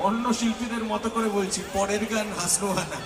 অন্য শিল্পীদের মতো করে বলছি পরের গান হাসনোহানা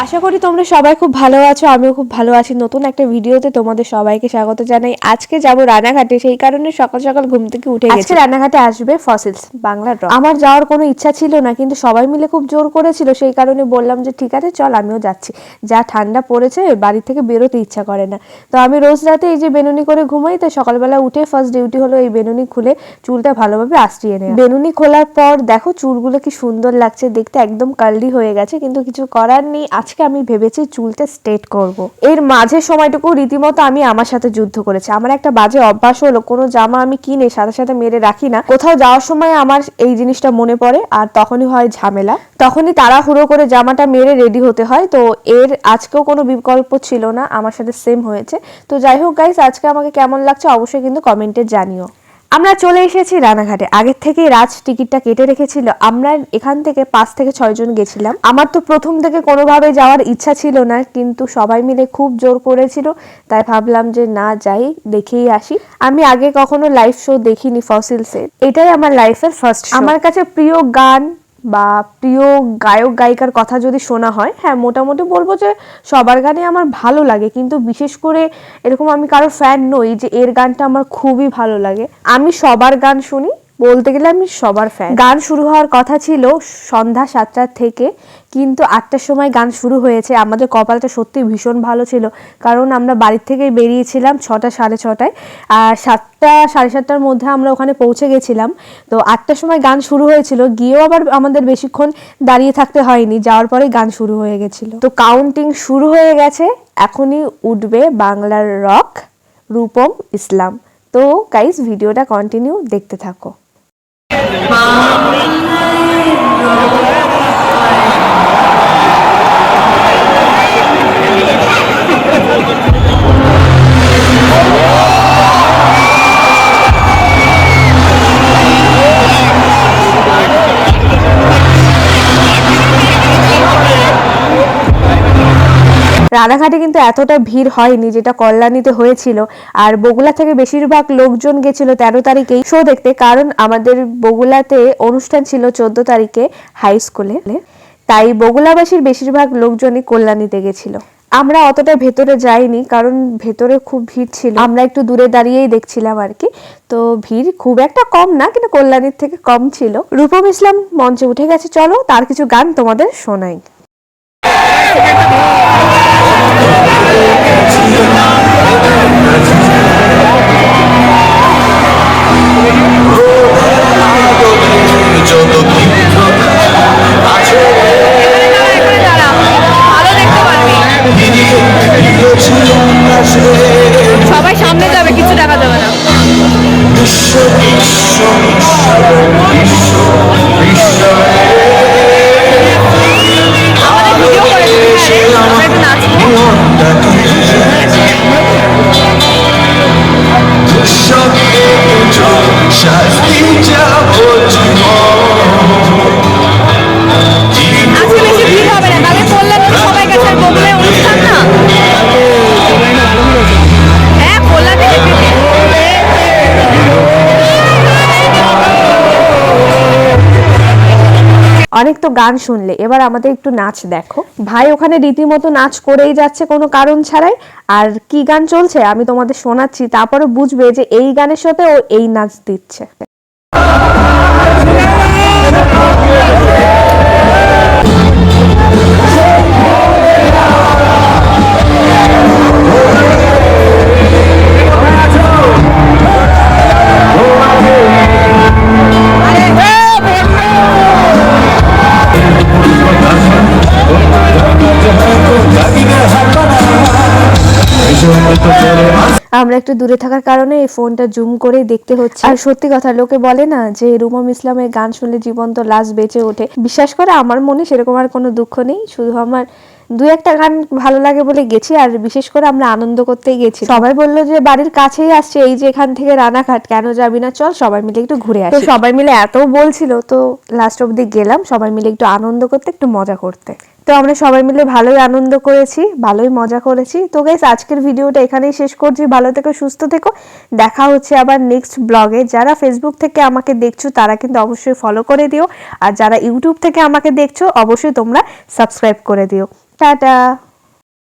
আশা করি তোমরা সবাই খুব ভালো আছো আমিও খুব ভালো আছি। নতুন একটা ভিডিওতে তোমাদের সবাইকে স্বাগত জানাই। আজকে যাব রানাঘাটে সেই কারণে সকাল সকাল ঘুম থেকে উঠে গেছি। রানাঘাটে আসবে ফসিলস বাংলার রক। আমার যাওয়ার কোনো ইচ্ছা ছিল না কিন্তু সবাই মিলে খুব জোর করেছিল সেই কারণে বললাম যে ঠিক আছে চল আমিও যাচ্ছি। যা ঠান্ডা পড়েছে বাড়ি থেকে বেরোতে ইচ্ছা করে না। তো আমি রোজ রাতে এই যে বেনুনি করে ঘুমাই তো সকালবেলা উঠে ফার্স্ট ডিউটি হলো এই বেনুনি খুলে চুলটা ভালোভাবে আশ্রিয়ে নেওয়া। বেনুনি খোলার পর দেখো চুলগুলো কি সুন্দর লাগছে দেখতে একদম কার্লি হয়ে গেছে কিন্তু কিছু করার নেই। আজকে আমি ভেবেছি চুলটা স্ট্রেট করব। এর মাঝে সময়টুকু রীতিমতো আমি আমার সাথে যুদ্ধ করেছি। আমার একটা বাজে অভ্যাস হলো, কোনো জামা আমি কিনে সাথে সাথে মেরে রাখি না। কোথাও যাওয়ার সময় আমার এই জিনিসটা মনে পড়ে, আর তখনই হয় ঝামেলা। তখনই তাড়াহুড়ো করে জামাটা মেরে রেডি হতে হয়। তো এর আজকেও কোনো বিকল্প ছিল না, আমার সাথে সেম হয়েছে। তো যাই হোক গাইস আজকে আমাকে কেমন লাগছে অবশ্যই কিন্তু কমেন্টে জানিও। আমরা চলে এসেছি রানাঘাটে। আগের থেকে রাজ টিকিটটা কেটে রেখেছিল। আমরা এখান থেকে পাঁচ থেকে ছয় জন গেছিলাম। আমার তো প্রথম থেকে কোনোভাবে যাওয়ার ইচ্ছা ছিল না, কিন্তু সবাই মিলে খুব জোর করেছিল। তাই ভাবলাম যে না, যাই, দেখেই আসি। আমি আগে কখনো লাইভ শো দেখিনি ফসিলসে এটাই আমার লাইফের ফার্স্ট আমার কাছে প্রিয় গান বা প্রিয় গায়ক, গায়িকার কথা যদি শোনা হয় হ্যাঁ মোটামুটি বলব যে সবার গানে আমার ভালো লাগে। কিন্তু বিশেষ করে এরকম আমি কারও ফ্যান নই যে এর গানটা আমার খুবই ভালো লাগে। আমি সবার গান শুনি বলতে গেলে আমি সবার ফ্যান গান শুরু হওয়ার কথা ছিল সন্ধ্যা সাতটার থেকে, কিন্তু আটটার সময় গান শুরু হয়েছে। আমাদের কপালটা সত্যি ভীষণ ভালো ছিল, কারণ আমরা বাড়ির থেকে বেরিয়েছিলাম ছটা, সাড়ে ছটায়। আর সাতটা, সাড়ে সাতটার মধ্যে আমরা ওখানে পৌঁছে গেছিলাম। তো আটটার সময় গান শুরু হয়েছিল, গিয়েও আবার আমাদের বেশিক্ষণ দাঁড়িয়ে থাকতে হয়নি, যাওয়ার পরে গান শুরু হয়ে গেছিল। তো কাউন্টিং শুরু হয়ে গেছে, এখনই উঠবে বাংলার রক রূপম ইসলাম। তো গাইজ ভিডিওটা কন্টিনিউ দেখতে থাকো। บอกไม่ให้รู้ রানাঘাটে কিন্তু এতটা ভিড় হয়নি যেটা কল্যাণীতে হয়েছিল। আর বগুলা থেকে বেশিরভাগ লোকজন গেছিল তেরো তারিখেই। শো দেখতে, কারণ আমাদের বগুলাতে অনুষ্ঠান ছিল চোদ্দ তারিখে হাই স্কুলে। তাই বগুলাবাসীর বেশিরভাগ লোকজনই কল্যাণীতে গেছিল। আমরা অতটা ভেতরে যাইনি, কারণ ভেতরে খুব ভিড় ছিল। আমরা একটু দূরে দাঁড়িয়েই দেখছিলাম আর কি। তো ভিড় খুব একটা কম না, কিন্তু কল্যাণীর থেকে কম ছিল। রূপম ইসলাম মঞ্চে উঠে গেছে। চলো, তার কিছু গান তোমাদের শোনাই। সবাই সামনে যাবে কিছু দেখা যাবে না। অনেক তো গান শুনলে। এবার আমাদের একটু নাচ দেখো। ভাই ওখানে রীতিমতো নাচ করেই যাচ্ছে কোনো কারণ ছাড়াই। আর কি গান চলছে আমি তোমাদের শোনাচ্ছি, তারপরে বুঝবে যে এই গানের সাথে ও এই নাচ দিচ্ছে। আমরা একটু দূরে থাকার কারণে এই ফোনটা জুম করে দেখতে হচ্ছে। আর সত্যি কথা, লোকে বলে না যে রুমম ইসলামের গান শুনলে জীবন তো লাশ বেঁচে ওঠে। বিশ্বাস করে, আমার মনে সেরকম আর কোনো দুঃখ নেই। শুধু আমার দু একটা গান ভালো লাগে বলে গেছি, আর বিশেষ করে আমরা আনন্দ করতেই গেছি। সবাই বলল যে, বাড়ির কাছেই আসছে, এই যে এখান থেকে রানাঘাট, কেন যাবি না? চল, সবাই মিলে একটু ঘুরে আসি। সবাই মিলে এত বলছিল, তো লাস্ট অব্দি গেলাম। সবাই মিলে একটু আনন্দ করতে, একটু মজা করতে। তো আমরা সবাই মিলে ভালোই আনন্দ করেছি, ভালোই মজা করেছি। তো গাইস আজকের ভিডিওটা এখানেই শেষ করছি। ভালো থেকো, সুস্থ থেকো। দেখা হচ্ছে আবার নেক্সট ব্লগে যারা ফেসবুক থেকে আমাকে দেখছ, তারা কিন্তু অবশ্যই ফলো করে দিও। আর যারা ইউটিউব থেকে আমাকে দেখছ, অবশ্যই তোমরা সাবস্ক্রাইব করে দিও। টাটা!